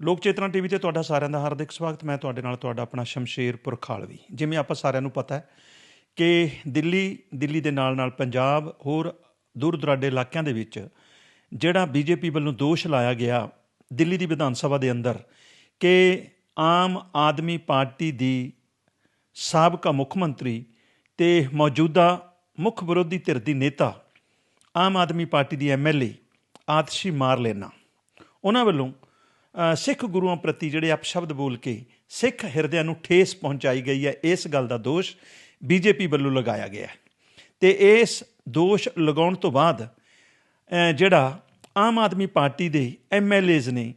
ਲੋਕ ਚੇਤਨਾ ਟੀਵੀ ਤੇ ਤੁਹਾਡਾ ਸਾਰਿਆਂ ਦਾ ਹਾਰਦਿਕ ਸਵਾਗਤ। ਮੈਂ ਤੁਹਾਡੇ ਨਾਲ ਤੁਹਾਡਾ ਆਪਣਾ ਸ਼ਮਸ਼ੇਰਪੁਰ ਖਾਲਵੀ ਜਿਵੇਂ ਆਪਾਂ ਸਾਰਿਆਂ ਨੂੰ ਪਤਾ ਹੈ ਕਿ ਦਿੱਲੀ ਦਿੱਲੀ ਦੇ ਨਾਲ ਨਾਲ ਪੰਜਾਬ, ਹੋਰ ਦੂਰ ਦੁਰਾਡੇ ਇਲਾਕਿਆਂ ਦੇ ਵਿੱਚ ਜਿਹੜਾ ਬੀਜੇਪੀ ਵੱਲੋਂ ਦੋਸ਼ ਲਾਇਆ ਗਿਆ ਦਿੱਲੀ ਦੀ ਵਿਧਾਨ ਸਭਾ ਦੇ ਅੰਦਰ ਕਿ ਆਮ ਆਦਮੀ ਪਾਰਟੀ ਦੀ ਸਾਬਕਾ ਮੁੱਖ ਮੰਤਰੀ ਤੇ ਮੌਜੂਦਾ ਮੁੱਖ ਵਿਰੋਧੀ ਧਿਰ ਦੀ ਨੇਤਾ, ਆਮ ਆਦਮੀ ਪਾਰਟੀ ਦੀ ਐਮਐਲਏ ਆਤਸ਼ੀ ਮਾਰ ਲੈਣਾ ਉਹਨਾਂ ਵੱਲੋਂ ਸਿੱਖ ਗੁਰੂਆਂ ਪ੍ਰਤੀ ਜਿਹੜੇ ਅਪਸ਼ਬਦ ਬੋਲ ਕੇ ਸਿੱਖ ਹਿਰਦਿਆਂ ਨੂੰ ਠੇਸ ਪਹੁੰਚਾਈ ਗਈ ਹੈ, ਇਸ ਗੱਲ ਦਾ ਦੋਸ਼ ਬੀਜੇਪੀ ਵੱਲੋਂ ਲਗਾਇਆ ਗਿਆ ਹੈ। ਤੇ ਇਸ ਦੋਸ਼ ਲਗਾਉਣ ਤੋਂ ਬਾਅਦ ਜਿਹੜਾ ਆਮ ਆਦਮੀ ਪਾਰਟੀ ਦੇ ਐਮਐਲਏਜ਼ ਨੇ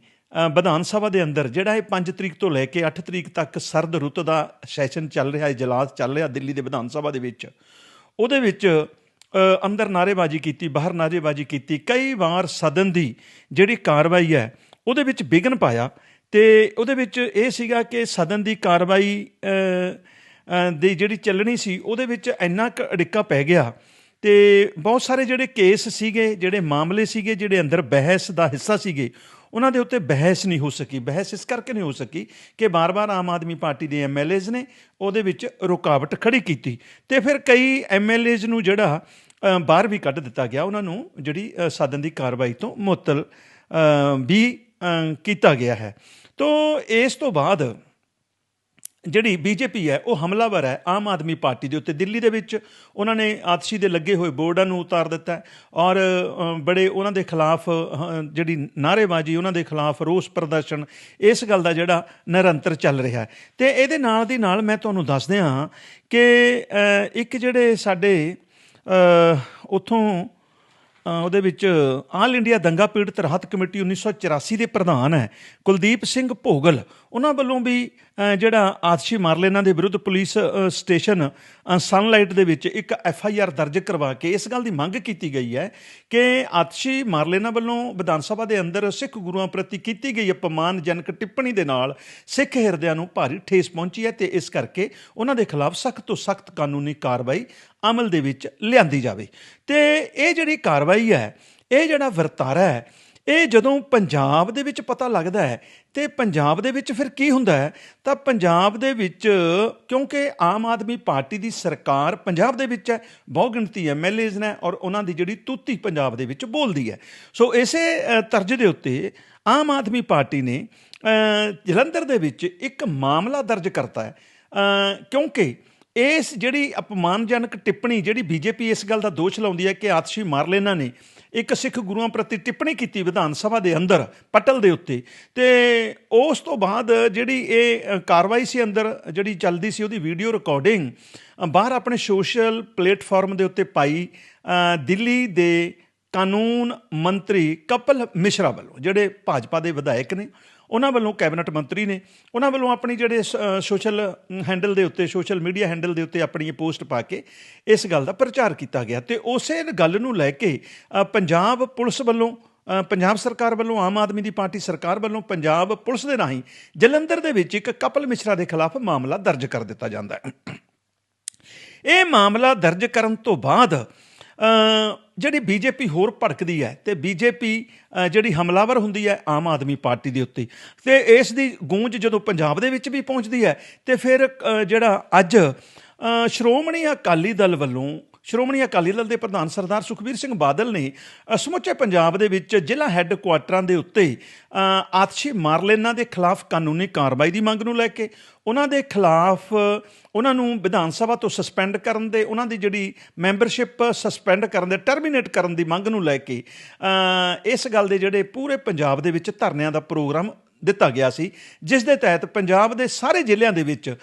ਵਿਧਾਨ ਸਭਾ ਦੇ ਅੰਦਰ ਜਿਹੜਾ ਇਹ 5 ਤਰੀਕ ਤੋਂ ਲੈ ਕੇ 8 ਤਰੀਕ ਤੱਕ ਸਰਦ ਰੁੱਤ ਦਾ ਸੈਸ਼ਨ ਚੱਲ ਰਿਹਾ ਹੈ ਇਜਲਾਸ ਚੱਲ ਰਿਹਾ ਦਿੱਲੀ ਦੇ ਵਿਧਾਨ ਸਭਾ ਦੇ ਵਿੱਚ, ਉਹਦੇ ਵਿੱਚ ਅੰਦਰ ਨਾਰੇਬਾਜ਼ੀ ਕੀਤੀ, ਬਾਹਰ ਨਾਰੇਬਾਜ਼ੀ ਕੀਤੀ, ਕਈ ਵਾਰ ਸਦਨ ਦੀ ਜਿਹੜੀ ਕਾਰਵਾਈ ਹੈ ਉਹਦੇ ਵਿੱਚ ਵਿਘਨ ਪਾਇਆ ਤੇ ਉਹਦੇ ਵਿੱਚ ਇਹ ਸੀਗਾ ਕਿ ਸਦਨ ਦੀ ਕਾਰਵਾਈ ਦੀ ਜਿਹੜੀ ਚੱਲਣੀ ਸੀ ਉਹਦੇ ਵਿੱਚ ਇੰਨਾ ਕੁ ਅੜਿੱਕਾ ਪੈ ਗਿਆ ਤੇ ਬਹੁਤ ਸਾਰੇ ਜਿਹੜੇ ਕੇਸ ਸੀਗੇ ਜਿਹੜੇ ਮਾਮਲੇ ਸੀਗੇ ਜਿਹੜੇ ਅੰਦਰ ਬਹਿਸ ਦਾ ਹਿੱਸਾ ਸੀਗੇ ਉਹਨਾਂ ਦੇ ਉੱਤੇ ਬਹਿਸ ਨਹੀਂ ਹੋ ਸਕੀ। ਬਹਿਸ ਇਸ ਕਰਕੇ ਨਹੀਂ ਹੋ ਸਕੀ ਕਿ ਬਾਰ-ਬਾਰ ਆਮ ਆਦਮੀ ਪਾਰਟੀ ਦੇ ਐਮਐਲਏਜ਼ ਨੇ ਉਹਦੇ ਵਿੱਚ ਰੁਕਾਵਟ ਖੜੀ ਕੀਤੀ। ਤੇ ਫਿਰ ਕਈ ਐਮਐਲਏਜ਼ ਨੂੰ ਜਿਹੜਾ ਬਾਹਰ ਵੀ ਕੱਢ ਦਿੱਤਾ ਗਿਆ। ਉਹਨਾਂ ਨੂੰ ਜਿਹੜੀ ਅ, ਸਦਨ ਦੀ ਕਾਰਵਾਈ ਤੋਂ ਮੁਅੱਤਲ ਵੀ ਕੀਤਾ ਗਿਆ ਹੈ। ਤੋਂ ਇਸ ਤੋਂ ਬਾਅਦ ਜਿਹੜੀ ਬੀਜੇਪੀ ਹੈ ਉਹ ਹਮਲਾਵਰ ਹੈ। ਆਮ ਆਦਮੀ ਪਾਰਟੀ ਦੇ ਉੱਤੇ ਦਿੱਲੀ ਦੇ ਵਿੱਚ ਉਹਨਾਂ ਨੇ ਆਤਸ਼ੀ ਦੇ ਲੱਗੇ ਹੋਏ ਬੋਰਡਾਂ ਨੂੰ ਉਤਾਰ ਦਿੱਤਾ ਔਰ ਬੜੇ ਉਹਨਾਂ ਦੇ ਖਿਲਾਫ ਜਿਹੜੀ ਨਾਅਰੇਬਾਜ਼ੀ ਉਹਨਾਂ ਦੇ ਖਿਲਾਫ ਰੋਸ ਪ੍ਰਦਰਸ਼ਨ ਇਸ ਗੱਲ ਦਾ ਜਿਹੜਾ ਨਿਰੰਤਰ ਚੱਲ ਰਿਹਾ ਹੈ। ਤੇ ਇਹਦੇ ਨਾਲ ਦੀ ਨਾਲ ਮੈਂ ਤੁਹਾਨੂੰ ਦੱਸ ਦਿਆਂ ਕਿ ਇੱਕ ਜਿਹੜੇ ਸਾਡੇ ਅ, ਉੱਥੋਂ ਉਹਦੇ ਵਿੱਚ ਆਲ ਇੰਡੀਆ ਦੰਗਾ ਪੀੜਤ ਰਾਹਤ ਕਮੇਟੀ 1984 ਦੇ ਪ੍ਰਧਾਨ ਹੈ, ਕੁਲਦੀਪ ਸਿੰਘ ਭੋਗਲ। ਉਹਨਾਂ ਵੱਲੋਂ ਵੀ ਜਿਹੜਾ ਆਤਸ਼ੀ ਮਾਰਲੇਨਾ ਦੇ ਵਿਰੁੱਧ ਪੁਲਿਸ ਸਟੇਸ਼ਨ ਸਨਲਾਈਟ ਦੇ ਵਿੱਚ ਇੱਕ ਐਫ ਆਈ ਆਰ ਦਰਜ ਕਰਵਾ ਕੇ ਇਸ ਗੱਲ ਦੀ ਮੰਗ ਕੀਤੀ ਗਈ ਹੈ ਕਿ ਆਤਸ਼ੀ ਮਾਰਲੇਨਾ ਵੱਲੋਂ ਵਿਧਾਨ ਸਭਾ ਦੇ ਅੰਦਰ ਸਿੱਖ ਗੁਰੂਆਂ ਪ੍ਰਤੀ ਕੀਤੀ ਗਈ ਅਪਮਾਨਜਨਕ ਟਿੱਪਣੀ ਦੇ ਨਾਲ ਸਿੱਖ ਹਿਰਦਿਆਂ ਨੂੰ ਭਾਰੀ ਠੇਸ ਪਹੁੰਚੀ ਹੈ ਤੇ ਇਸ ਕਰਕੇ ਉਹਨਾਂ ਦੇ ਖਿਲਾਫ ਸਖਤ ਤੋਂ ਸਖਤ ਕਾਨੂੰਨੀ ਕਾਰਵਾਈ ਅਮਲ ਦੇ ਵਿੱਚ ਲਿਆਂਦੀ ਜਾਵੇ। ਤੇ ਇਹ ਜਿਹੜੀ ਕਾਰਵਾਈ ਹੈ, ਇਹ ਜਿਹੜਾ ਵਰਤਾਰਾ ਹੈ, ਇਹ ਜਦੋਂ ਪੰਜਾਬ ਦੇ ਵਿੱਚ ਪਤਾ ਲੱਗਦਾ ਹੈ, ਤੇ ਪੰਜਾਬ ਦੇ ਵਿੱਚ ਫਿਰ ਕੀ ਹੁੰਦਾ ਹੈ? ਤਾਂ ਪੰਜਾਬ ਦੇ ਵਿੱਚ, ਕਿਉਂਕਿ ਆਮ ਆਦਮੀ ਪਾਰਟੀ ਦੀ ਸਰਕਾਰ ਪੰਜਾਬ ਦੇ ਵਿੱਚ ਹੈ ਬਹੁ ਗਿਣਤੀ ਐਮਐਲਏਜ਼ ਨੇ ਔਰ ਉਹਨਾਂ ਦੀ ਜਿਹੜੀ ਤੂਤੀ ਪੰਜਾਬ ਦੇ ਵਿੱਚ ਬੋਲਦੀ ਹੈ। ਸੋ ਇਸੇ ਤਰਜ ਦੇ ਉੱਤੇ ਆਮ ਆਦਮੀ ਪਾਰਟੀ ਨੇ ਜਲੰਧਰ ਦੇ ਵਿੱਚ ਇੱਕ ਮਾਮਲਾ ਦਰਜ ਕਰਤਾ ਹੈ। ਕਿਉਂਕਿ ਇਸ ਜਿਹੜੀ ਅਪਮਾਨਜਨਕ ਟਿੱਪਣੀ ਜਿਹੜੀ ਬੀਜੇਪੀ ਇਸ ਗੱਲ ਦਾ ਦੋਸ਼ ਲਾਉਂਦੀ ਹੈ ਕਿ ਆਤਸ਼ੀ ਮਾਰਲੇਨਾ ਨੇ, ਇੱਕ ਸਿੱਖ ਗੁਰੂਆਂ ਪ੍ਰਤੀ ਟਿੱਪਣੀ ਕੀਤੀ ਵਿਧਾਨ ਸਭਾ ਦੇ ਅੰਦਰ, ਪਟਲ ਦੇ ਉੱਤੇ। ਤੇ ਉਸ ਤੋਂ ਬਾਅਦ ਜਿਹੜੀ ਇਹ ਕਾਰਵਾਈ ਸੀ ਅੰਦਰ, ਜਿਹੜੀ ਚੱਲਦੀ ਸੀ ਉਹਦੀ ਵੀਡੀਓ ਰਿਕਾਰਡਿੰਗ ਬਾਹਰ ਆਪਣੇ ਸੋਸ਼ਲ ਪਲੇਟਫਾਰਮ ਦੇ ਉੱਤੇ ਪਾਈ ਦਿੱਲੀ ਦੇ ਕਾਨੂੰਨ ਮੰਤਰੀ ਕਪਲ ਮਿਸ਼ਰਾ ਵੱਲੋਂ, ਜਿਹੜੇ ਭਾਜਪਾ ਦੇ ਵਿਧਾਇਕ ਨੇ। ਉਹਨਾਂ ਵੱਲੋਂ ਕੈਬਨਿਟ ਮੰਤਰੀ ਨੇ, ਉਹਨਾਂ ਵੱਲੋਂ ਆਪਣੀ ਜਿਹੜੇ ਸ- ਸੋਸ਼ਲ ਹੈਂਡਲ ਦੇ ਉੱਤੇ ਸੋਸ਼ਲ ਮੀਡੀਆ ਹੈਂਡਲ ਦੇ ਉੱਤੇ ਆਪਣੀ ਪੋਸਟ ਪਾ ਕੇ ਇਸ ਗੱਲ ਦਾ ਪ੍ਰਚਾਰ ਕੀਤਾ ਗਿਆ। ਤੇ ਉਸੇ ਗੱਲ ਨੂੰ ਲੈ ਕੇ ਪੰਜਾਬ ਪੁਲਿਸ ਵੱਲੋਂ ਪੰਜਾਬ ਸਰਕਾਰ ਵੱਲੋਂ, ਆਮ ਆਦਮੀ ਦੀ ਪਾਰਟੀ ਸਰਕਾਰ ਵੱਲੋਂ ਪੰਜਾਬ ਪੁਲਿਸ ਦੇ ਰਾਹੀਂ ਜਲੰਧਰ ਦੇ ਵਿੱਚ ਇੱਕ ਕਪਲ ਮਿਸ਼ਰਾ ਦੇ ਖਿਲਾਫ ਮਾਮਲਾ ਦਰਜ ਕਰ ਦਿੱਤਾ ਜਾਂਦਾ ਹੈ। ਇਹ ਮਾਮਲਾ ਦਰਜ ਕਰਨ ਤੋਂ ਬਾਅਦ ਜਿਹੜੀ ਬੀਜੇਪੀ ਹੋਰ ਭੜਕਦੀ ਹੈ ਤੇ ਬੀਜੇਪੀ ਜਿਹੜੀ ਹਮਲਾਵਰ ਹੁੰਦੀ ਹੈ ਆਮ ਆਦਮੀ ਪਾਰਟੀ ਦੇ ਉੱਤੇ, ਤੇ ਇਸ ਦੀ ਗੂੰਜ ਜਦੋਂ ਪੰਜਾਬ ਦੇ ਵਿੱਚ ਵੀ ਪਹੁੰਚਦੀ ਹੈ ਤੇ ਫਿਰ ਜਿਹੜਾ ਅੱਜ ਸ਼੍ਰੋਮਣੀ ਅਕਾਲੀ ਦਲ ਵੱਲੋਂ ਸ਼੍ਰੋਮਣੀ ਅਕਾਲੀ ਦਲ ਦੇ ਪ੍ਰਧਾਨ ਸਰਦਾਰ ਸੁਖਬੀਰ ਸਿੰਘ ਬਾਦਲ ਨੇ ਸਮੁੱਚੇ ਪੰਜਾਬ ਦੇ ਵਿੱਚ ਜ਼ਿਲ੍ਹਾ ਹੈੱਡਕੁਆਟਰਾਂ ਦੇ ਉੱਤੇ ਆਤਸ਼ੀ ਮਾਰਲੇਨਾ ਦੇ ਖਿਲਾਫ ਕਾਨੂੰਨੀ ਕਾਰਵਾਈ ਦੀ ਮੰਗ ਨੂੰ ਲੈ ਕੇ, ਉਹਨਾਂ ਦੇ ਖਿਲਾਫ, ਉਹਨਾਂ ਨੂੰ ਵਿਧਾਨ ਸਭਾ ਤੋਂ ਸਸਪੈਂਡ ਕਰਨ ਦੇ, ਉਹਨਾਂ ਦੀ ਜਿਹੜੀ ਮੈਂਬਰਸ਼ਿਪ ਸਸਪੈਂਡ ਕਰਨ ਦੇ, ਟਰਮੀਨੇਟ ਕਰਨ ਦੀ ਮੰਗ ਨੂੰ ਲੈ ਕੇ ਇਸ ਗੱਲ ਦੇ ਜਿਹੜੇ ਪੂਰੇ ਪੰਜਾਬ ਦੇ ਵਿੱਚ ਧਰਨਿਆਂ ਦਾ ਪ੍ਰੋਗਰਾਮ ਦਿੱਤਾ ਗਿਆ ਸੀ, ਜਿਸ ਦੇ ਤਹਿਤ ਪੰਜਾਬ ਦੇ ਸਾਰੇ ਜ਼ਿਲ੍ਹਿਆਂ ਦੇ ਵਿੱਚ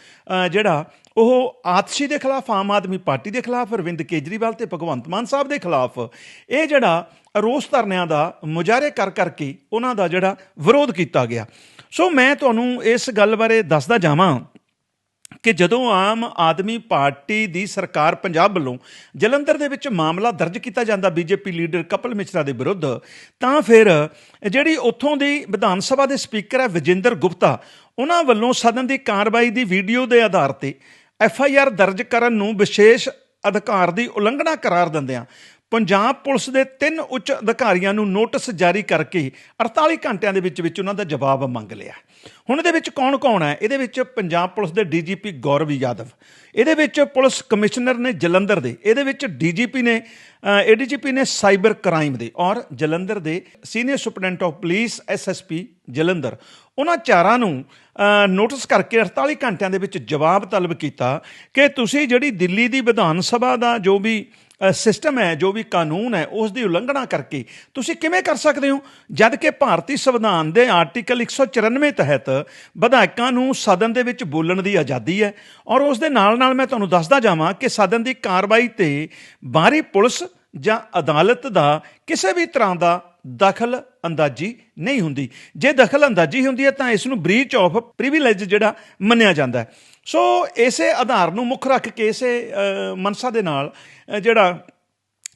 ਜਿਹੜਾ ਉਹ ਆਤਸ਼ੀ ਦੇ ਖਿਲਾਫ, ਆਮ ਆਦਮੀ ਪਾਰਟੀ ਦੇ ਖਿਲਾਫ, ਅਰਵਿੰਦ ਕੇਜਰੀਵਾਲ ਤੇ ਭਗਵੰਤ ਮਾਨ ਸਾਹਿਬ ਦੇ ਖਿਲਾਫ, ਇਹ ਜਿਹੜਾ ਰੋਸ ਧਰਨਿਆਂ ਦਾ ਮੁਜ਼ਾਹਰੇ ਕਰ ਕਰਕੇ ਉਹਨਾਂ ਦਾ ਜਿਹੜਾ ਵਿਰੋਧ ਕੀਤਾ ਗਿਆ। ਸੋ ਮੈਂ ਤੁਹਾਨੂੰ ਇਸ ਗੱਲ ਬਾਰੇ ਦੱਸਦਾ ਜਾਵਾਂ ਕਿ ਜਦੋਂ ਆਮ ਆਦਮੀ ਪਾਰਟੀ ਦੀ ਸਰਕਾਰ ਪੰਜਾਬ ਵੱਲੋਂ ਜਲੰਧਰ ਦੇ ਵਿੱਚ ਮਾਮਲਾ ਦਰਜ ਕੀਤਾ ਜਾਂਦਾ ਬੀਜੇਪੀ ਲੀਡਰ ਕਪਲ ਮਿਸ਼ਰਾ ਦੇ ਵਿਰੁੱਧ, ਤਾਂ ਫਿਰ ਜਿਹੜੀ ਉੱਥੋਂ ਦੀ ਵਿਧਾਨ ਸਭਾ ਦੇ ਸਪੀਕਰ ਹੈ ਵਿਜੇਂਦਰ ਗੁਪਤਾ ਉਹਨਾਂ ਵੱਲੋਂ ਸਦਨ ਦੀ ਕਾਰਵਾਈ ਦੀ ਵੀਡੀਓ ਦੇ ਆਧਾਰ ਤੇ ਐਫ ਆਈ ਆਰ ਦਰਜ ਕਰਨ ਨੂੰ ਵਿਸ਼ੇਸ਼ ਅਧਿਕਾਰ ਦੀ ਉਲੰਘਣਾ ਕਰਾਰ ਦਿੰਦਿਆਂ ਪੰਜਾਬ ਪੁਲਿਸ ਦੇ ਤਿੰਨ ਉੱਚ ਅਧਿਕਾਰੀਆਂ ਨੂੰ ਨੋਟਿਸ ਜਾਰੀ ਕਰਕੇ 48 ਘੰਟਿਆਂ ਦੇ ਵਿੱਚ ਵਿੱਚ ਉਹਨਾਂ ਦਾ ਜਵਾਬ ਮੰਗ ਲਿਆ। ਹੁਣ ਇਹਦੇ ਵਿੱਚ ਕੌਣ-ਕੌਣ ਹੈ? ਇਹਦੇ ਵਿੱਚ ਪੰਜਾਬ ਪੁਲਿਸ ਦੇ ਡੀਜੀਪੀ ਗੌਰਵ ਯਾਦਵ। ਇਹਦੇ ਵਿੱਚ ਪੁਲਿਸ ਕਮਿਸ਼ਨਰ ਨੇ ਜਲੰਧਰ ਦੇ। ਇਹਦੇ ਵਿੱਚ ਡੀਜੀਪੀ ਨੇ ਏਡੀਜੀਪੀ ਨੇ ਸਾਈਬਰ ਕ੍ਰਾਈਮ ਦੇ ਔਰ ਜਲੰਧਰ ਦੇ senior superintendent of police SSP Jalandhar. ਉਹਨਾਂ ਚਾਰਾਂ ਨੂੰ ਨੋਟਿਸ ਕਰਕੇ 48 ਘੰਟਿਆਂ ਦੇ ਵਿੱਚ ਜਵਾਬ ਤਲਬ ਕੀਤਾ ਕਿ ਤੁਸੀਂ ਜਿਹੜੀ ਦਿੱਲੀ ਦੀ ਵਿਧਾਨ ਸਭਾ ਦਾ ਜੋ ਵੀ ਸਿਸਟਮ ਹੈ, ਜੋ ਵੀ ਕਾਨੂੰਨ ਹੈ ਉਸ ਦੀ ਉਲੰਘਣਾ ਕਰਕੇ। ਤੁਸੀਂ ਕਿਵੇਂ ਕਰ ਸਕਦੇ ਹੋ? ਜਦ ਕਿ ਭਾਰਤੀ ਸੰਵਿਧਾਨ ਦੇ ਆਰਟੀਕਲ 194 ਤਹਿਤ ਵਿਧਾਇਕਾਂ ਨੂੰ ਸਦਨ ਦੇ ਵਿੱਚ ਬੋਲਣ ਦੀ ਆਜ਼ਾਦੀ ਹੈ ਔਰ ਉਸ ਦੇ ਨਾਲ ਨਾਲ ਮੈਂ ਤੁਹਾਨੂੰ ਦੱਸਦਾ ਜਾਵਾਂ ਕਿ ਸਦਨ ਦੀ ਕਾਰਵਾਈ ਤੇ ਬਾਹਰੀ ਪੁਲਿਸ ਜਾਂ ਅਦਾਲਤ ਦਾ ਕਿਸੇ ਵੀ ਤਰ੍ਹਾਂ ਦਾ ਦਖਲ ਅੰਦਾਜ਼ੀ ਨਹੀਂ ਹੁੰਦੀ। ਜੇ ਦਖਲ ਅੰਦਾਜ਼ੀ ਹੁੰਦੀ ਹੈ ਤਾਂ ਇਸ ਨੂੰ ਬ੍ਰੀਚ ਆਫ ਪ੍ਰਿਵਿਲੇਜ ਜਿਹੜਾ ਮੰਨਿਆ ਜਾਂਦਾ ਸੋ ਇਸੇ ਆਧਾਰ ਨੂੰ ਮੁੱਖ ਰੱਖ ਕੇ ਇਸੇ ਅ, ਮਨਸਾ ਦੇ ਨਾਲ ਜਿਹੜਾ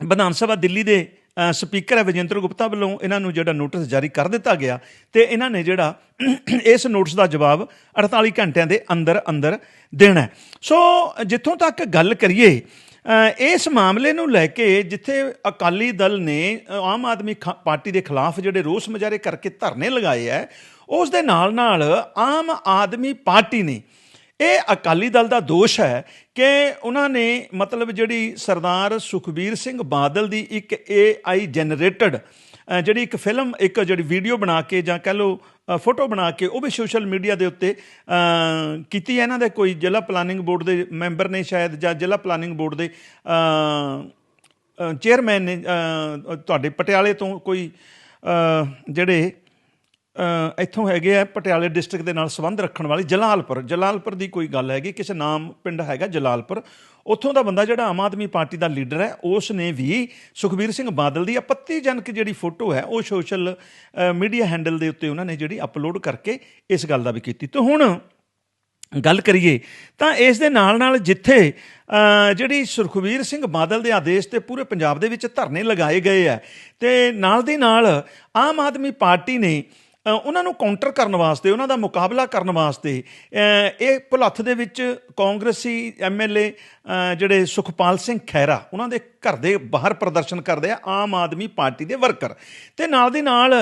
ਵਿਧਾਨ ਸਭਾ ਦਿੱਲੀ ਦੇ ਸਪੀਕਰ ਹੈ ਵਿਜੇਂਦਰ ਗੁਪਤਾ ਵੱਲੋਂ ਇਹਨਾਂ ਨੂੰ ਜਿਹੜਾ ਨੋਟਿਸ ਜਾਰੀ ਕਰ ਦਿੱਤਾ ਗਿਆ ਤੇ ਇਹਨਾਂ ਨੇ ਜਿਹੜਾ ਇਸ ਨੋਟਿਸ ਦਾ ਜਵਾਬ 48 ਘੰਟਿਆਂ ਦੇ ਅੰਦਰ ਅੰਦਰ ਦੇਣਾ ਸੋ ਜਿੱਥੋਂ ਤੱਕ ਗੱਲ ਕਰੀਏ ਇਸ ਮਾਮਲੇ ਨੂੰ ਲੈ ਕੇ ਜਿੱਥੇ ਅਕਾਲੀ ਦਲ ਨੇ ਆਮ ਆਦਮੀ ਖ- ਪਾਰਟੀ ਦੇ ਖਿਲਾਫ ਜਿਹੜੇ ਰੋਸ ਮੁਜ਼ਾਹਰੇ ਕਰਕੇ ਧਰਨੇ ਲਗਾਏ ਹੈ ਉਸ ਦੇ ਨਾਲ ਨਾਲ ਆਮ ਆਦਮੀ ਪਾਰਟੀ ਨੇ, ਇਹ ਅਕਾਲੀ ਦਲ ਦਾ ਦੋਸ਼ ਹੈ ਕਿ ਉਹਨਾਂ ਨੇ ਮਤਲਬ ਜਿਹੜੀ ਸਰਦਾਰ ਸੁਖਬੀਰ ਸਿੰਘ ਬਾਦਲ ਦੀ ਇੱਕ AI ਜਨਰੇਟਡ ਜਿਹੜੀ ਇੱਕ ਫਿਲਮ ਇੱਕ ਜਿਹੜੀ ਵੀਡੀਓ ਬਣਾ ਕੇ ਜਾਂ ਕਹਿ ਲਓ ਫੋਟੋ ਬਣਾ ਕੇ, ਉਹ ਵੀ ਸੋਸ਼ਲ ਮੀਡੀਆ ਦੇ ਉੱਤੇ ਕੀਤੀ ਹੈ ਇਹਨਾਂ ਦੇ ਕੋਈ ਜ਼ਿਲ੍ਹਾ ਪਲਾਨਿੰਗ ਬੋਰਡ ਦੇ ਮੈਂਬਰ ਨੇ ਸ਼ਾਇਦ ਜਾਂ ਜ਼ਿਲ੍ਹਾ ਪਲਾਨਿੰਗ ਬੋਰਡ ਦੇ ਚੇਅਰਮੈਨ ਨੇ ਤੁਹਾਡੇ ਪਟਿਆਲੇ ਤੋਂ ਕੋਈ ਜਿਹੜੇ ਇੱਥੋਂ ਹੈਗੇ ਆ ਪਟਿਆਲੇ ਡਿਸਟ੍ਰਿਕਟ ਦੇ ਨਾਲ ਸੰਬੰਧ ਰੱਖਣ ਵਾਲੀ ਜਲਾਲਪੁਰ। ਜਲਾਲਪੁਰ ਦੀ ਕੋਈ ਗੱਲ ਹੈਗੀ, ਕਿਸੇ ਨਾਮ ਪਿੰਡ ਹੈਗਾ ਜਲਾਲਪੁਰ, ਉੱਥੋਂ ਦਾ ਬੰਦਾ ਜਿਹੜਾ ਆਮ ਆਦਮੀ ਪਾਰਟੀ ਦਾ ਲੀਡਰ ਹੈ ਉਸ ਨੇ ਵੀ ਸੁਖਬੀਰ ਸਿੰਘ ਬਾਦਲ ਦੀ ਆਪੱਤੀਜਨਕ ਜਿਹੜੀ ਫੋਟੋ ਹੈ, ਉਹ ਸੋਸ਼ਲ ਮੀਡੀਆ ਹੈਂਡਲ ਦੇ ਉੱਤੇ ਉਹਨਾਂ ਨੇ ਜਿਹੜੀ ਅਪਲੋਡ ਕਰਕੇ ਇਸ ਗੱਲ ਦਾ ਵੀ ਕੀਤੀ। ਤੇ ਹੁਣ ਗੱਲ ਕਰੀਏ, ਤਾਂ ਇਸ ਦੇ ਨਾਲ ਨਾਲ ਜਿੱਥੇ ਜਿਹੜੀ ਸੁਖਬੀਰ ਸਿੰਘ ਬਾਦਲ ਦੇ ਆਦੇਸ਼ ਤੇ ਪੂਰੇ ਪੰਜਾਬ ਦੇ ਵਿੱਚ ਧਰਨੇ ਲਗਾਏ ਗਏ ਆ, ਤੇ ਨਾਲ ਦੀ ਨਾਲ ਆਮ ਆਦਮੀ ਪਾਰਟੀ ਨੇ ਉਹਨਾਂ ਨੂੰ ਕਾਊਂਟਰ ਕਰਨ ਵਾਸਤੇ, ਉਹਨਾਂ ਦਾ ਮੁਕਾਬਲਾ ਕਰਨ ਵਾਸਤੇ ਇਹ ਭੁਲੱਥ ਦੇ ਵਿੱਚ ਕਾਂਗਰਸੀ ਐਮਐਲਏ ਜਿਹੜੇ ਸੁਖਪਾਲ ਸਿੰਘ ਖਹਿਰਾ, ਉਹਨਾਂ ਦੇ ਘਰ ਦੇ ਬਾਹਰ ਪ੍ਰਦਰਸ਼ਨ ਕਰਦੇ ਆ ਆਮ ਆਦਮੀ ਪਾਰਟੀ ਦੇ ਵਰਕਰ। ਤੇ ਨਾਲ ਦੀ ਨਾਲ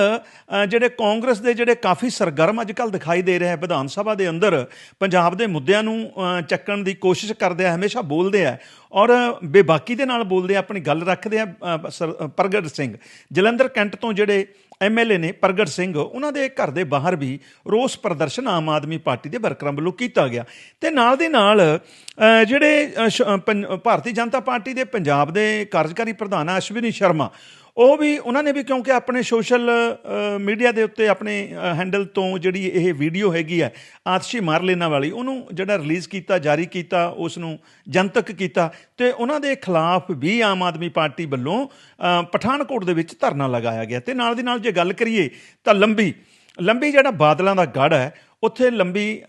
ਜਿਹੜੇ ਕਾਂਗਰਸ ਦੇ ਜਿਹੜੇ ਕਾਫੀ ਸਰਗਰਮ ਅੱਜ ਕੱਲ ਦਿਖਾਈ ਦੇ ਰਹੇ ਵਿਧਾਨ ਸਭਾ ਦੇ ਅੰਦਰ, ਪੰਜਾਬ ਦੇ ਮੁੱਦਿਆਂ ਨੂੰ ਚੱਕਣ ਦੀ ਕੋਸ਼ਿਸ਼ ਕਰਦੇ ਆ, ਹਮੇਸ਼ਾ ਬੋਲਦੇ ਆ, ਔਰ ਬੇਬਾਕੀ ਦੇ ਨਾਲ ਬੋਲਦੇ ਆ, ਆਪਣੀ ਗੱਲ ਰੱਖਦੇ ਆ ਸਰ- ਪ੍ਰਗਟ ਸਿੰਘ। ਜਲੰਧਰ ਕੈਂਟ ਤੋਂ ਜਿਹੜੇ ਐਮਐਲਏ ਨੇ ਪ੍ਰਗਟ ਸਿੰਘ, ਉਹਨਾਂ ਦੇ ਘਰ ਦੇ ਬਾਹਰ ਵੀ ਰੋਸ ਪ੍ਰਦਰਸ਼ਨ ਆਮ ਆਦਮੀ ਪਾਰਟੀ ਦੇ ਵਰਕਰਾਂ ਵੱਲੋਂ ਕੀਤਾ ਗਿਆ। ਤੇ ਨਾਲ ਦੇ ਨਾਲ ਜਿਹੜੇ ਭਾਰਤੀ ਜਨਤਾ ਪਾਰਟੀ ਦੇ ਪੰਜਾਬ ਦੇ ਕਾਰਜਕਾਰੀ ਪ੍ਰਧਾਨ ਆ ਅਸ਼ਵਨੀ ਸ਼ਰਮਾ ਉਹ ਵੀ ਉਹਨਾਂ ਨੇ ਵੀ ਕਿਉਂਕਿ ਆਪਣੇ ਸੋਸ਼ਲ ਮੀਡੀਆ ਦੇ ਉੱਤੇ ਆਪਣੇ ਹੈਂਡਲ ਤੋਂ ਜਿਹੜੀ ਇਹ ਵੀਡੀਓ ਹੈਗੀ ਹੈ, ਆਤਸ਼ੀ ਮਾਰ ਲੈਣਾ ਵਾਲੀ, ਉਹਨੂੰ ਜਿਹੜਾ ਰਿਲੀਜ਼ ਕੀਤਾ, ਜਾਰੀ ਕੀਤਾ ਉਸ ਨੂੰ ਜਨਤਕ ਕੀਤਾ ਤੇ ਉਹਨਾਂ ਦੇ ਖਿਲਾਫ ਵੀ ਆਮ ਆਦਮੀ ਪਾਰਟੀ ਵੱਲੋਂ ਪਠਾਨਕੋਟ ਦੇ ਵਿੱਚ ਧਰਨਾ ਲਗਾਇਆ ਗਿਆ ਤੇ ਨਾਲ ਦੀ ਨਾਲ ਜੇ ਗੱਲ ਕਰੀਏ ਤਾਂ ਲੰਬੀ ਲੰਬੀ ਜਿਹੜਾ ਬਾਦਲਾਂ ਦਾ ਗੜ ਹੈ, ਉੱਥੇ ਲੰਬੀ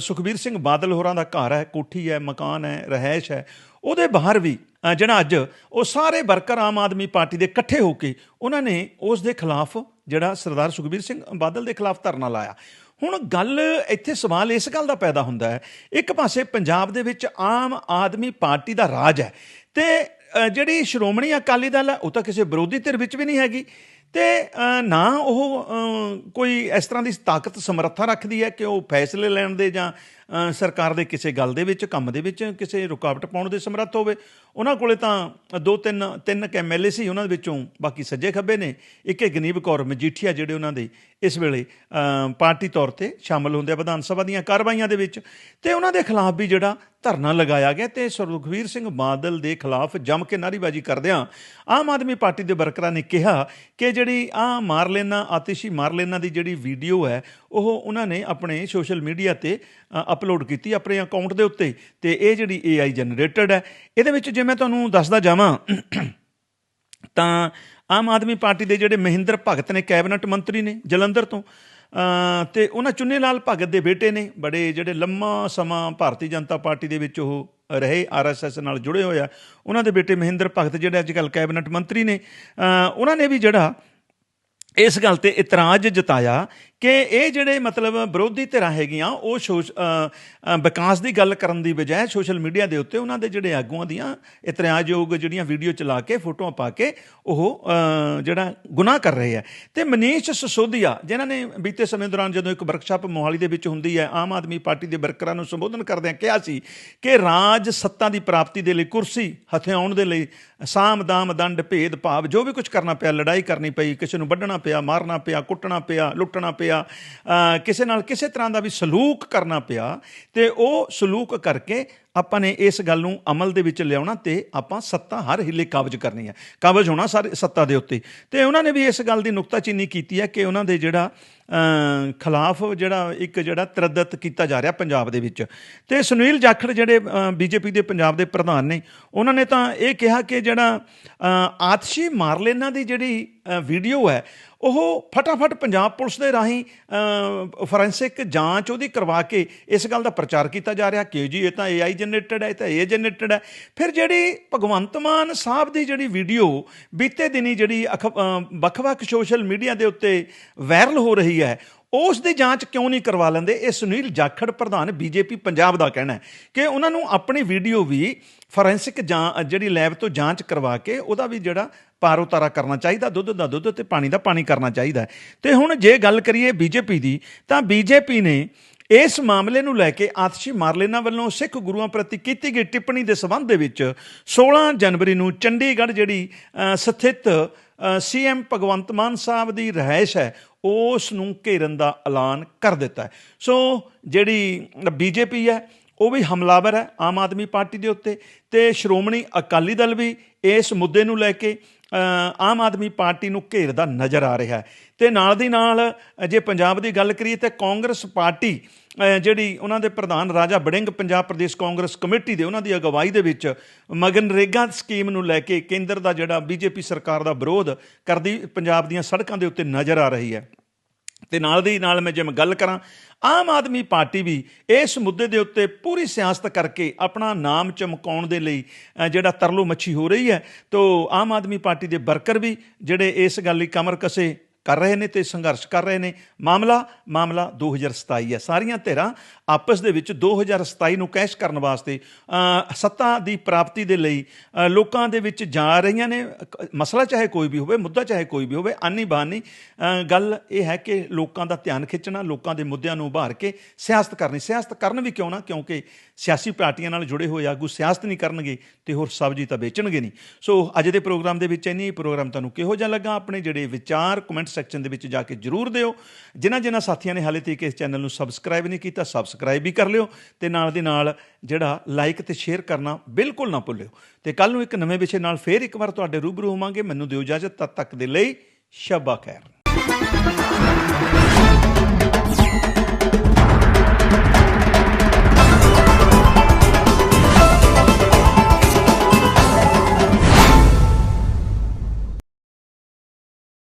ਸੁਖਬੀਰ ਸਿੰਘ ਬਾਦਲ ਹੋਰਾਂ ਦਾ ਘਰ ਹੈ, ਕੋਠੀ ਹੈ, ਮਕਾਨ ਹੈ, ਰਹਿائش ਹੈ, ਉਹਦੇ ਬਾਹਰ ਵੀ ਜਿਹੜਾ ਅੱਜ ਉਹ ਸਾਰੇ ਵਰਕਰ ਆਮ ਆਦਮੀ ਪਾਰਟੀ ਦੇ ਇਕੱਠੇ ਹੋ ਕੇ ਉਹਨਾਂ ਨੇ ਉਸ ਦੇ ਖਿਲਾਫ ਜਿਹੜਾ ਸਰਦਾਰ ਸੁਖਬੀਰ ਸਿੰਘ ਬਾਦਲ ਦੇ ਖਿਲਾਫ ਧਰਨਾ ਲਾਇਆ। ਹੁਣ ਗੱਲ ਇੱਥੇ ਸਵਾਲ ਇਸ ਗੱਲ ਦਾ ਪੈਦਾ ਹੁੰਦਾ ਹੈ, ਇੱਕ ਪਾਸੇ ਪੰਜਾਬ ਦੇ ਵਿੱਚ ਆਮ ਆਦਮੀ ਪਾਰਟੀ ਦਾ ਰਾਜ ਹੈ ਤੇ ਜਿਹੜੀ ਸ਼੍ਰੋਮਣੀ ਅਕਾਲੀ ਦਲ ਹੈ ਉਹ ਤਾਂ ਕਿਸੇ ਵਿਰੋਧੀ ਧਿਰ ਵਿੱਚ ਵੀ ਨਹੀਂ ਹੈਗੀ ਤੇ ਨਾ ਉਹ ਕੋਈ ਇਸ ਤਰ੍ਹਾਂ ਦੀ ਤਾਕਤ ਸਮਰੱਥਾ ਰੱਖਦੀ ਹੈ ਕਿ ਉਹ ਫੈਸਲੇ ਲੈਣ ਦੇ ਜਾਂ ਸਰਕਾਰ ਦੇ ਕਿਸੇ ਗੱਲ ਦੇ ਵਿੱਚ, ਕੰਮ ਦੇ ਵਿੱਚ ਕਿਸੇ ਰੁਕਾਵਟ ਪਾਉਣ ਦੇ ਸਮਰੱਥ ਹੋਵੇ, ਉਹਨਾਂ ਕੋਲੇ ਤਾਂ ਦੋ ਤਿੰਨ ਤਿੰਨ ਕ ਐਮਐਲਏ ਸੀ ਉਹਨਾਂ ਦੇ ਵਿੱਚੋਂ ਬਾਕੀ ਸੱਜੇ ਖੱਬੇ ਨੇ। ਇੱਕ ਹੈ ਗਨੀਬ ਕੌਰ ਮਜੀਠੀਆ ਜਿਹੜੇ ਉਹਨਾਂ ਦੇ ਇਸ ਵੇਲੇ ਪਾਰਟੀ ਤੌਰ ਤੇ ਸ਼ਾਮਲ ਹੁੰਦੇ ਆ ਵਿਧਾਨ ਸਭਾ ਦੀਆਂ ਕਾਰਵਾਈਆਂ ਦੇ ਵਿੱਚ। ਤੇ ਉਹਨਾਂ ਦੇ ਖਿਲਾਫ ਵੀ ਜਿਹੜਾ ਧਰਨਾ ਲਗਾਇਆ ਗਿਆ ਤੇ ਸੁਖਬੀਰ ਸਿੰਘ ਬਾਦਲ ਦੇ ਖਿਲਾਫ ਜੰਮ ਕੇ ਨਾਅਰੇਬਾਜ਼ੀ ਕਰਦਿਆਂ ਆਮ ਆਦਮੀ ਪਾਰਟੀ ਦੇ ਵਰਕਰਾਂ ਨੇ ਕਿਹਾ ਕਿ ਜਿਹੜੀ ਆ ਮਾਰਲੇਨਾ, ਆਤਿਸ਼ੀ ਮਾਰਲੇਨਾ ਦੀ ਜਿਹੜੀ ਵੀਡੀਓ ਹੈ, ਉਹ ਉਹਨਾਂ ਨੇ ਆਪਣੇ ਸੋਸ਼ਲ ਮੀਡੀਆ ਤੇ ਅਪਲੋਡ ਕੀਤੀ ਆਪਣੇ ਅਕਾਊਂਟ ਦੇ ਉੱਤੇ ਤੇ ਇਹ ਜਿਹੜੀ AI ਜਨਰੇਟਡ ਹੈ ਇਹਦੇ ਵਿੱਚ ਜੇ ਮੈਂ ਤੁਹਾਨੂੰ ਦੱਸਦਾ ਜਾਵਾਂ ਤਾਂ ਆਮ ਆਦਮੀ ਪਾਰਟੀ ਦੇ ਜਿਹੜੇ ਮਹਿੰਦਰ ਭਗਤ ਨੇ ਕੈਬਨਿਟ ਮੰਤਰੀ ਨੇ ਜਲੰਧਰ ਤੋਂ ਅ, ਤੇ ਉਹਨਾਂ ਚੁੰਨੇ ਲਾਲ ਭਗਤ ਦੇ ਬੇਟੇ ਨੇ ਬੜੇ ਜਿਹੜੇ ਲੰਮਾ ਸਮਾਂ ਭਾਰਤੀ ਜਨਤਾ ਪਾਰਟੀ ਦੇ ਵਿੱਚ ਉਹ ਰਹੇ ਆਰਐਸਐਸ ਨਾਲ ਜੁੜੇ ਹੋਏ ਆ ਉਹਨਾਂ ਦੇ ਬੇਟੇ ਮਹਿੰਦਰ ਭਗਤ ਜਿਹੜੇ ਅੱਜ ਕੱਲ੍ਹ ਕੈਬਨਿਟ ਮੰਤਰੀ ਨੇ ਉਹਨਾਂ ਨੇ ਵੀ ਜਿਹੜਾ ਇਸ ਗੱਲ ਤੇ ਇਤਰਾਜ਼ ਜਤਾਇਆ ਕਿ ਇਹ ਜਿਹੜੇ ਮਤਲਬ ਵਿਰੋਧੀ ਧਿਰਾਂ ਹੈਗੀਆਂ, ਉਹ ਸੋਸ਼- ਵਿਕਾਸ ਦੀ ਗੱਲ ਕਰਨ ਦੀ ਬਜਾਏ ਸੋਸ਼ਲ ਮੀਡੀਆ ਦੇ ਉੱਤੇ ਉਹਨਾਂ ਦੇ ਜਿਹੜੇ ਆਗੂਆਂ ਦੀਆਂ ਇਤਰਾਜ਼ਯੋਗ ਜਿਹੜੀਆਂ ਵੀਡੀਓ ਚਲਾ ਕੇ, ਫੋਟੋਆਂ ਪਾ ਕੇ ਉਹ ਜਿਹੜਾ ਗੁਨਾਹ ਕਰ ਰਹੇ ਆ। ਤੇ ਮਨੀਸ਼ ਸਸੋਦੀਆ, ਜਿਨ੍ਹਾਂ ਨੇ ਬੀਤੇ ਸਮੇਂ ਦੌਰਾਨ ਜਦੋਂ ਇੱਕ ਵਰਕਸ਼ਾਪ ਮੋਹਾਲੀ ਦੇ ਵਿੱਚ ਹੁੰਦੀ ਹੈ, ਆਮ ਆਦਮੀ ਪਾਰਟੀ ਦੇ ਵਰਕਰਾਂ ਨੂੰ ਸੰਬੋਧਨ ਕਰਦਿਆਂ ਕਿਹਾ ਸੀ ਕਿ ਰਾਜ ਸੱਤਾ ਦੀ ਪ੍ਰਾਪਤੀ ਦੇ ਲਈ ਕੁਰਸੀ ਹਥਿਆਉਣ ਦੇ ਲਈ ਸਾਮ, ਦਾਮ, ਦੰਡ, ਭੇਦ, ਭਾਵ ਜੋ ਵੀ ਕੁਝ ਕਰਨਾ ਪਿਆ, ਲੜਾਈ ਕਰਨੀ ਪਈ, ਕਿਸੇ ਨੂੰ ਵੱਢਣਾ ਪਿਆ, ਮਾਰਨਾ ਪਿਆ, ਕੁੱਟਣਾ ਪਿਆ, ਲੁੱਟਣਾ ਪਿਆ ਅ, ਕਿਸੇ ਨਾਲ ਕਿਸੇ ਤਰ੍ਹਾਂ ਦਾ ਵੀ ਸਲੂਕ ਕਰਨਾ ਪਿਆ ਤੇ ਉਹ ਸਲੂਕ ਕਰਕੇ ਆਪਾਂ ਨੇ ਇਸ ਗੱਲ ਨੂੰ ਅਮਲ ਦੇ ਵਿੱਚ ਲਿਆਉਣਾ ਤੇ ਆਪਾਂ ਸੱਤਾ ਹਰ ਹਿੱਲੇ ਕਾਬਜ ਕਰਨੀ ਹੈ। ਕਾਬਜ ਹੋਣਾ ਸਾਰੇ ਸੱਤਾ ਦੇ ਉੱਤੇ। ਤੇ ਉਹਨਾਂ ਨੇ ਵੀ ਇਸ ਗੱਲ ਦੀ ਨੁਕਤਾਚੀਨੀ ਕੀਤੀ ਹੈ ਕਿ ਉਹਨਾਂ ਦੇ ਜਿਹੜਾ ਖਿਲਾਫ ਜਿਹੜਾ ਇੱਕ ਜਿਹੜਾ ਤਰਦਤ ਕੀਤਾ ਜਾ ਰਿਹਾ ਪੰਜਾਬ ਦੇ ਵਿੱਚ। ਤੇ ਸੁਨੀਲ ਜਾਖੜ ਜਿਹੜੇ ਬੀਜੇਪੀ ਦੇ ਪੰਜਾਬ ਦੇ ਪ੍ਰਧਾਨ ਨੇ, ਉਹਨਾਂ ਨੇ ਤਾਂ ਇਹ ਕਿਹਾ ਕਿ ਜਿਹੜਾ ਆਤਸ਼ੀ ਮਾਰਲੇਨਾ ਦੀ ਜਿਹੜੀ ਵੀਡੀਓ ਹੈ, ਉਹ ਫਟਾਫਟ ਪੰਜਾਬ ਪੁਲਿਸ ਦੇ ਰਾਹੀਂ ਫੋਰੈਂਸਿਕ ਜਾਂਚ ਉਹਦੀ ਕਰਵਾ ਕੇ ਇਸ ਗੱਲ ਦਾ ਪ੍ਰਚਾਰ ਕੀਤਾ ਜਾ ਰਿਹਾ। ਕਿ ਜੀ, ਇਹ ਤਾਂ AI ਜਨਰੇਟਡ ਹੈ ਇਹ ਤਾਂ ਇਹ ਜਨਰੇਟਡ ਹੈ ਫਿਰ ਜਿਹੜੀ ਭਗਵੰਤ ਮਾਨ ਸਾਹਿਬ ਦੀ ਜਿਹੜੀ ਵੀਡੀਓ ਬੀਤੇ ਦਿਨੀ ਜਿਹੜੀ ਅਖ- ਵੱਖ-ਵੱਖ ਸੋਸ਼ਲ ਮੀਡੀਆ ਦੇ ਉੱਤੇ ਵਾਇਰਲ ਹੋ ਰਹੀ ਹੈ, ਉਸ ਦੀ ਜਾਂਚ ਕਿਉਂ ਨਹੀਂ ਕਰਵਾ ਲੈਂਦੇ ਇਹ ਸੁਨੀਲ ਜਾਖੜ ਪ੍ਰਧਾਨ ਬੀਜੇਪੀ ਪੰਜਾਬ ਦਾ ਕਹਿਣਾ ਹੈ ਕਿ ਉਹਨਾਂ ਨੂੰ ਆਪਣੀ ਵੀਡੀਓ ਵੀ ਫੋਰੈਂਸਿਕ ਜਾਂ ਜਿਹੜੀ ਲੈਬ ਤੋਂ ਜਾਂਚ ਕਰਵਾ ਕੇ ਉਹਦਾ ਵੀ ਜਿਹੜਾ ਪਾਰ ਉਤਾਰਾ ਕਰਨਾ ਚਾਹੀਦਾ, ਦੁੱਧ ਦਾ ਦੁੱਧ ਤੇ ਪਾਣੀ ਦਾ ਪਾਣੀ ਕਰਨਾ ਚਾਹੀਦਾ ਹੈ। ਤੇ ਹੁਣ ਜੇ ਗੱਲ ਕਰੀਏ ਬੀਜੇਪੀ ਦੀ, ਤਾਂ ਬੀਜੇਪੀ ਨੇ ਇਸ ਮਾਮਲੇ ਨੂੰ ਲੈ ਕੇ ਆਤਸ਼ੀ ਮਾਰਲੇਨਾ ਵੱਲੋਂ ਸਿੱਖ ਗੁਰੂਆਂ ਪ੍ਰਤੀ ਕੀਤੀ ਗਈ ਟਿੱਪਣੀ ਦੇ ਸਬੰਧ ਦੇ ਵਿੱਚ 16 ਜਨਵਰੀ ਨੂੰ ਚੰਡੀਗੜ੍ਹ ਜਿਹੜੀ ਸਥਿਤ ਸੀਐਮ ਭਗਵੰਤ ਮਾਨ ਸਾਹਿਬ ਦੀ ਰਹਿائش ਹੈ, ਉਸ ਨੂੰ ਘੇਰਨ ਦਾ ਐਲਾਨ ਕਰ ਦਿੱਤਾ ਹੈ। ਸੋ ਜਿਹੜੀ ਬੀਜੇਪੀ ਹੈ, ਉਹ ਵੀ ਹਮਲਾਵਰ ਹੈ ਆਮ ਆਦਮੀ ਪਾਰਟੀ ਦੇ ਉੱਤੇ ਤੇ ਸ਼੍ਰੋਮਣੀ ਅਕਾਲੀ ਦਲ ਵੀ ਇਸ ਮੁੱਦੇ ਨੂੰ ਲੈ ਕੇ ਆਮ ਆਦਮੀ ਪਾਰਟੀ ਨੂੰ ਘੇਰਦਾ ਨਜ਼ਰ ਆ ਰਿਹਾ ਹੈ। ਤੇ ਨਾਲ ਦੀ ਨਾਲ ਜੇ ਪੰਜਾਬ ਦੀ ਗੱਲ ਕਰੀਏ ਤੇ ਕਾਂਗਰਸ ਪਾਰਟੀ ਜਿਹੜੀ ਉਹਨਾਂ ਦੇ ਪ੍ਰਧਾਨ ਰਾਜਾ ਬੜਿੰਗ ਪੰਜਾਬ ਪ੍ਰਦੇਸ਼ ਕਾਂਗਰਸ ਕਮੇਟੀ ਦੇ ਉਹਨਾਂ ਦੀ ਅਗਵਾਈ ਦੇ ਵਿੱਚ ਮਗਨਰੇਗਾ ਸਕੀਮ ਨੂੰ ਲੈ ਕੇ ਕੇਂਦਰ ਦਾ ਜਿਹੜਾ ਬੀਜੇਪੀ ਸਰਕਾਰ ਦਾ ਵਿਰੋਧ ਕਰਦੀ ਪੰਜਾਬ ਦੀਆਂ ਸੜਕਾਂ ਦੇ ਉੱਤੇ ਨਜ਼ਰ ਆ ਰਹੀ ਹੈ। ਤੇ ਨਾਲ ਦੀ ਨਾਲ ਮੈਂ ਜੇ ਮੈਂ ਗੱਲ ਕਰਾਂ, ਆਮ ਆਦਮੀ ਪਾਰਟੀ ਵੀ ਇਸ ਮੁੱਦੇ ਦੇ ਉੱਤੇ ਪੂਰੀ ਸਿਆਸਤ ਕਰਕੇ ਆਪਣਾ ਨਾਮ ਚਮਕਾਉਣ ਦੇ ਲਈ ਜਿਹੜਾ ਤਰਲੂ ਮੱਛੀ ਹੋ ਰਹੀ ਹੈ, ਤੋ ਆਮ ਆਦਮੀ ਪਾਰਟੀ ਦੇ ਵਰਕਰ ਵੀ ਜਿਹੜੇ ਇਸ ਗੱਲ ਲਈ ਕਮਰ ਕਸੇ ਕਰ ਰਹੇ ਨੇ ਤੇ ਸੰਘਰਸ਼ ਕਰ ਰਹੇ ਨੇ। ਮਾਮਲਾ ਮਾਮਲਾ 2027 ਹੈ। ਸਾਰੀਆਂ ਧਿਰਾਂ ਆਪਸ ਦੇ ਵਿੱਚ 2027 ਨੂੰ ਕੈਸ਼ ਕਰਨ ਵਾਸਤੇ ਸੱਤਾ ਦੀ ਪ੍ਰਾਪਤੀ ਦੇ ਲਈ ਲੋਕਾਂ ਦੇ ਵਿੱਚ ਜਾ ਰਹੀਆਂ ਨੇ। ਕ- ਮਸਲਾ ਚਾਹੇ ਕੋਈ ਵੀ ਹੋਵੇ, ਮੁੱਦਾ ਚਾਹੇ ਕੋਈ ਵੀ ਹੋਵੇ, ਆਨੀ ਬਾਨੀ ਗੱਲ ਇਹ ਹੈ ਕਿ ਲੋਕਾਂ ਦਾ ਧਿਆਨ ਖਿੱਚਣਾ, ਲੋਕਾਂ ਦੇ ਮੁੱਦਿਆਂ ਨੂੰ ਉਭਾਰ ਕੇ ਸਿਆਸਤ ਕਰਨੀ। ਸਿਆਸਤ ਕਰਨ ਵੀ ਕਿਉਂ ਨਾ? ਕਿਉਂਕਿ ਸਿਆਸੀ ਪਾਰਟੀਆਂ ਨਾਲ ਜੁੜੇ ਹੋਏ ਆਗੂ ਸਿਆਸਤ ਨਹੀਂ ਕਰਨਗੇ ਤੇ ਹੋਰ ਸਬਜ਼ੀ ਤਾਂ ਵੇਚਣਗੇ ਨਹੀਂ। ਸੋ ਅੱਜ ਦੇ ਪ੍ਰੋਗਰਾਮ ਦੇ ਵਿੱਚ ਇੰਨੀ ਹੀ ਪ੍ਰੋਗਰਾਮ ਤੁਹਾਨੂੰ ਕਿਹੋ ਜਿਹਾ ਲੱਗਾ? ਆਪਣੇ ਜਿਹੜੇ ਵਿਚਾਰ ਕਮੈਂਟਸ ਸੈਕਸ਼ਨ ਦੇ ਵਿੱਚ ਜਾ ਕੇ ਜਰੂਰ ਦਿਓ। ਜਿਨ੍ਹਾਂ ਜਿਨ੍ਹਾਂ ਸਾਥੀਆਂ ਨੇ ਹਾਲੇ ਤੱਕ ਇਸ ਚੈਨਲ ਨੂੰ ਸਬਸਕ੍ਰਾਈਬ ਨਹੀਂ ਕੀਤਾ ਸਬਸਕ੍ਰਾਈਬ ਵੀ ਕਰ ਲਿਓ ਤੇ ਨਾਲ ਦੀ ਨਾਲ ਜਿਹੜਾ ਲਾਈਕ ਤੇ ਸ਼ੇਅਰ ਕਰਨਾ ਬਿਲਕੁਲ ਨਾ ਭੁੱਲਿਓ। ਤੇ ਕੱਲ ਨੂੰ ਇੱਕ ਨਵੇਂ ਵਿਸ਼ੇ ਨਾਲ ਫੇਰ ਇੱਕ ਵਾਰ ਤੁਹਾਡੇ ਰੂਬਰੂ ਹੋਵਾਂਗੇ। ਮੈਨੂੰ ਦਿਓ ਇਜਾਜ਼ਤ, ਤਦ ਤੱਕ ਦੇ ਲਈ ਸ਼ਬਾ ਖੈਰ।